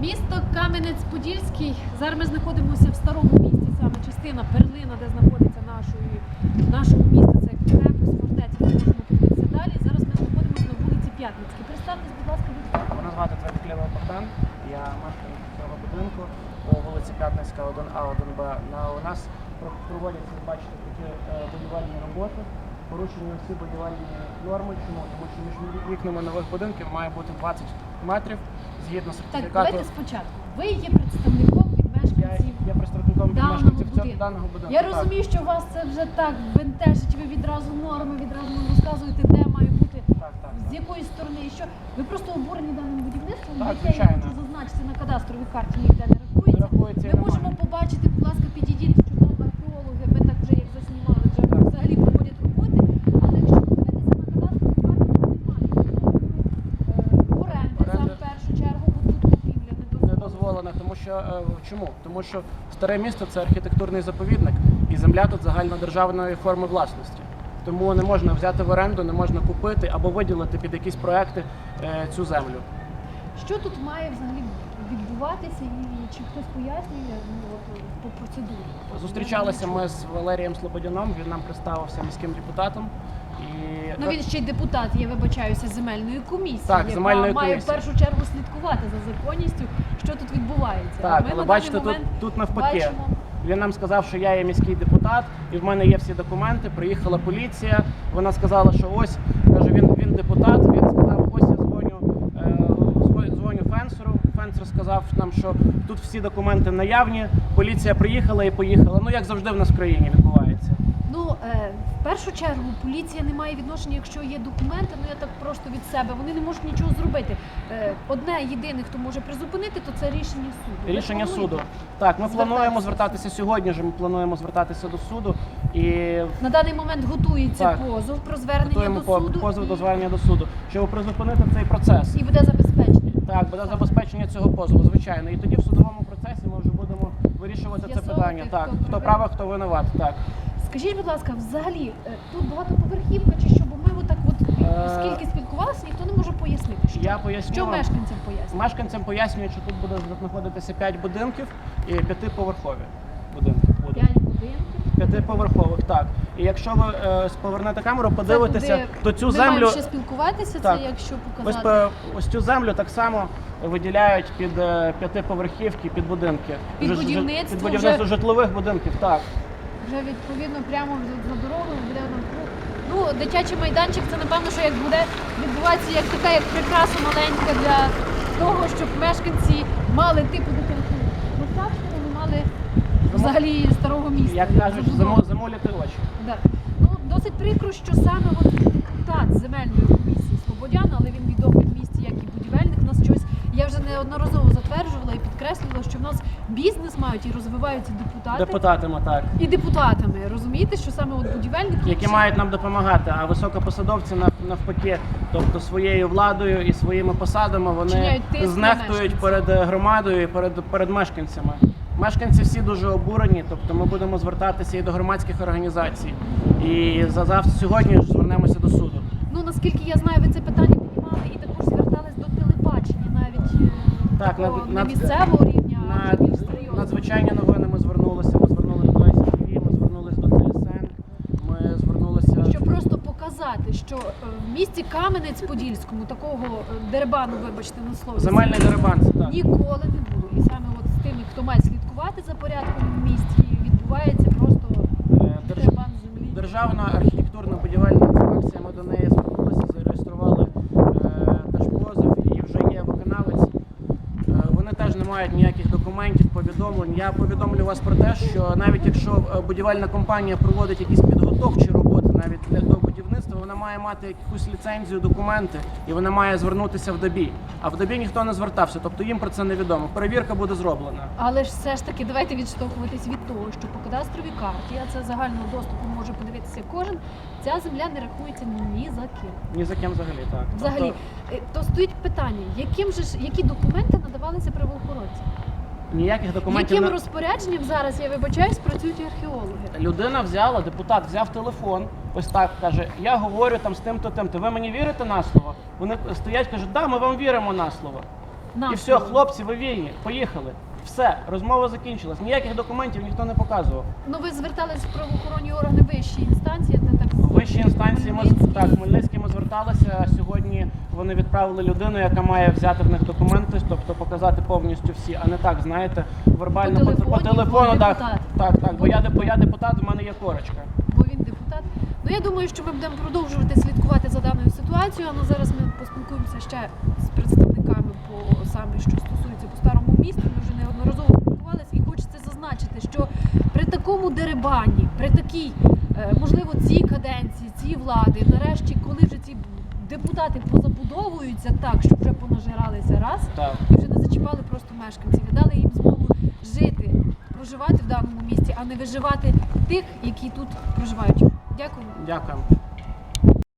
Місто Кам'янець-Подільський. Зараз ми знаходимося в старому місті, саме частина перлина, де знаходиться нашої, нашого міста. Це крепость, фортеця. Ми можемо подивитися далі. Зараз ми знаходимося на вулиці П'ятницькій. Представтесь, будь ласка, будь ласка. Мене звати Твердоклєва Богдан. Я мешканець цього будинку по вулиці П'ятницька, 1А, 1Б. На у нас про- проводяться, бачите, такі е, будівельні роботи. Порушені всі будівельні норми. Чому? Тому що між вікнами нових будинків має бути 20 метрів згідно Так, сертифікату. давайте спочатку. Ви є представником від Я мешканців. є представником від даного мешканців цього будинку. даного будинку. Я так. розумію, що вас це вже так бентежить. Ви відразу норми, відразу нам розказуєте, де має бути, Так, так, з так. якої сторони і що. Ви просто обурені даним будівництвом, Так, яке я звичайно. хочу зазначити на кадастровій карті, ніде не рахується. Рахується і Ми можемо побачити, будь ласка, підійдіть, що там археологи, ми так вже як заснімали, вже Так. взагалі проводять роботи. Але якщо подивитися на кадастровій карті, там немає е, оренди саме Оренди. в першу чергу, бо тут купівля не не дозволено, тому що е, чому? Тому що старе місто це архітектурний заповідник, і земля тут загальнодержавної форми власності. Тому не можна взяти в оренду, не можна купити або виділити під якісь проекти е, цю землю. Що тут має взагалі відбуватися і чи хтось пояснює ну, по процедурі? Зустрічалися ми з Валерієм Слободяном. Він нам представився міським депутатом. І Ну він ще й депутат, я вибачаюся, земельної комісії, Так, яка земельної має комісії. в першу чергу слідкувати за законністю, що тут відбувається. так, Ми але на бачите, тут, тут навпаки. бачимо, Він нам сказав, що я є міський депутат, і в мене є всі документи. Приїхала поліція. Вона сказала, що ось каже, він, він депутат. Він сказав, ось я дзвоню, е, дзвоню- дзвоню фенсеру. Фенсер сказав нам, що тут всі документи наявні. Поліція приїхала і поїхала. Ну як завжди в нас в країні відбувається. ну е, в першу чергу поліція не має відношення, якщо є документи. Ну я так просто від себе. Вони не можуть нічого зробити. Е, одне єдине, хто може призупинити, то це рішення суду. Рішення суду. Так, ми плануємо звертатися сьогодні. ж Ми плануємо звертатися до суду і На даний момент готується Так. позов про звернення готуємо до суду позов і, до звернення до суду, щоб призупинити цей процес. і буде забезпечення. Так, буде забезпечення цього позову, звичайно. І тоді в судовому процесі ми вже будемо вирішувати це З'ясовувати, питання. Так, хто хто правий. правий, хто винуват. Так. Скажіть, будь ласка, взагалі е, тут багатоповерхівка чи що? Бо ми отак от Е, скільки спілкувалися, ніхто не може пояснити. Що, Я поясню. що вам. мешканцям пояснює? Мешканцям пояснюють, що тут буде знаходитися 5 будинків і п'ятиповерхові будинки. П'ятиповерхових, так. І якщо ви е, повернете камеру, подивитеся, Це куди то цю ми землю. маємо ще спілкуватися, Так. це якщо Ось, показати. по- ось цю землю так само виділяють під е, п'ятиповерхівки, під будинки. Під Жи- жи- будівництво під будівництво житлових будинків, так. Вже відповідно прямо за- за дорогою буде нам круг. Ну, дитячий майданчик це напевно, що як буде відбуватися як така, як прикраса маленька для того, щоб мешканці мали типу мали взагалі старого міста. Як кажуть, замоляти очі. Да. Ну, досить прикро, що саме от депутат земельної комісії Слободяна, але він відомий в місті як і будівельник, нас щось, я вже неодноразово затверджувала і підкреслювала, що в нас бізнес мають і розвиваються депутати. Депутатами, так. І депутатами, розумієте, що саме от будівельники, Які мають нам допомагати, а високопосадовці навпаки, тобто своєю владою і своїми посадами вони знехтують перед громадою і перед, перед мешканцями. Мешканці всі дуже обурені, тобто ми будемо звертатися і до громадських організацій. І за завтра сьогодні ж звернемося до суду. ну наскільки я знаю, ви це питання піднімали і також звертались до телебачення, навіть е, Так, такого над- не місцевого рівня, На вже надзвичайні новини ми звернулися. Ми звернулися до СТВ, ми звернулися до ТСН, ми звернулися. Щоб просто показати, що е, в місті Кам'янець-Подільському такого е, вибачте на слово, Земельний дерибан, це так. ніколи не було. І саме от з тими, хто має слідкувати за порядком в місті, відбувається просто Е, держ- дерибан землі. Державна архітектурна будівельна інспекція. Ми до неї звернулися, зареєстрували е, теж позов і вже є виконавець. Е, Вони теж не мають ніяких документів, повідомлень. Я повідомлю вас про те, що навіть якщо будівельна компанія проводить якісь підготовчі роботи, навіть для вона має мати якусь ліцензію, документи, і вона має звернутися в добі. А в добі ніхто не звертався, тобто їм про це невідомо. Перевірка буде зроблена. Але ж все ж таки давайте відштовхуватись від того, що по кадастровій карті, а це загального доступу може подивитися кожен. Ця земля не рахується ні за ким. Ні за ким взагалі так. Взагалі, Тобто, Е, то стоїть питання, яким же ж які документи надавалися правоохоронцям? Ніяких документів Яким не- розпорядженням зараз я вибачаюсь, працюють археологи? Людина взяла, депутат взяв телефон, ось так каже: Я говорю там з тим то тим. То ви мені вірите на слово? Вони стоять, кажуть, да, ми вам віримо на слово. І все, хлопці, ви вільні, поїхали. Все, розмова закінчилась. Ніяких документів ніхто не показував. Ну ви звертались в правоохоронні органи вищої інстанції, де так В вищій інстанції ми з- так, Хмельницький ми зверталися. Сьогодні вони відправили людину, яка має взяти в них документи, тобто показати повністю всі, а не так, знаєте, вербально По по, телефоні, по телефону. бо Так, депутат. так, так. Бо я, де- бо я депутат, в мене є корочка. бо він депутат. Ну я думаю, що ми будемо продовжувати слідкувати за даною ситуацією. Ну зараз ми поспілкуємося ще з представниками по саме, що стосується по. Ми вже неодноразово спілкувалися, і хочеться зазначити, що при такому дерибані, при такій, е, можливо, цій каденції, цій влади, нарешті, коли вже ці депутати позабудовуються так, щоб вже понажиралися раз. Так. і вже не зачіпали просто мешканців, і дали їм змогу жити, проживати в даному місті, а не виживати тих, які тут проживають. Дякую. Дякую.